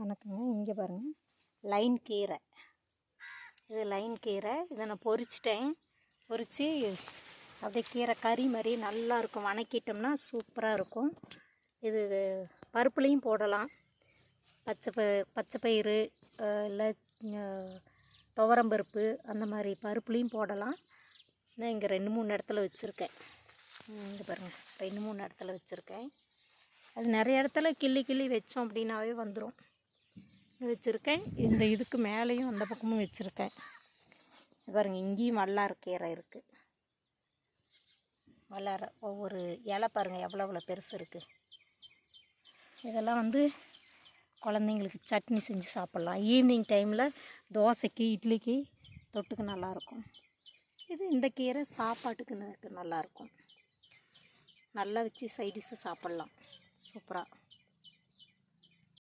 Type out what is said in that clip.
வணக்கங்க. இங்கே பாருங்கள் லைன் கீரை இது லைன் கீரை இதை நான் பொரிச்சிட்டேன் பொரித்து அப்படியே கீரை கறி மாதிரி நல்லாயிருக்கும் வணக்கிட்டோம்னா சூப்பராக இருக்கும். இது பருப்புலேயும் போடலாம். பச்சை ப பச்சை பயிறு இல்லை துவரம்பருப்பு அந்த மாதிரி பருப்புலேயும் போடலாம். நான் இங்கே ரெண்டு மூணு இடத்துல வச்சுருக்கேன். இங்கே பாருங்கள் ரெண்டு மூணு இடத்துல வச்சுருக்கேன். அது நிறைய இடத்துல கிள்ளி கிள்ளி வச்சோம் அப்படின்னாவே வந்துடும் வச்சுருக்கேன். இந்த இதுக்கு மேலேயும் அந்த பக்கமும் வச்சுருக்கேன். பாருங்க இங்கேயும் வல்லார கீரை இருக்குது வல்லார ஒவ்வொரு இலை பாருங்கள் எவ்வளோ எவ்வளோ பெருசு இருக்குது இதெல்லாம் வந்து குழந்தைங்களுக்கு சட்னி செஞ்சு சாப்பிட்லாம். ஈவினிங் டைமில் தோசைக்கு இட்லிக்கு தொட்டுக்கு நல்லாயிருக்கும் இது இந்த கீரை சாப்பாட்டுக்கு ந- நல்லாயிருக்கும் நல்லா வச்சு சைடிஷை சாப்பிட்லாம். சூப்பராக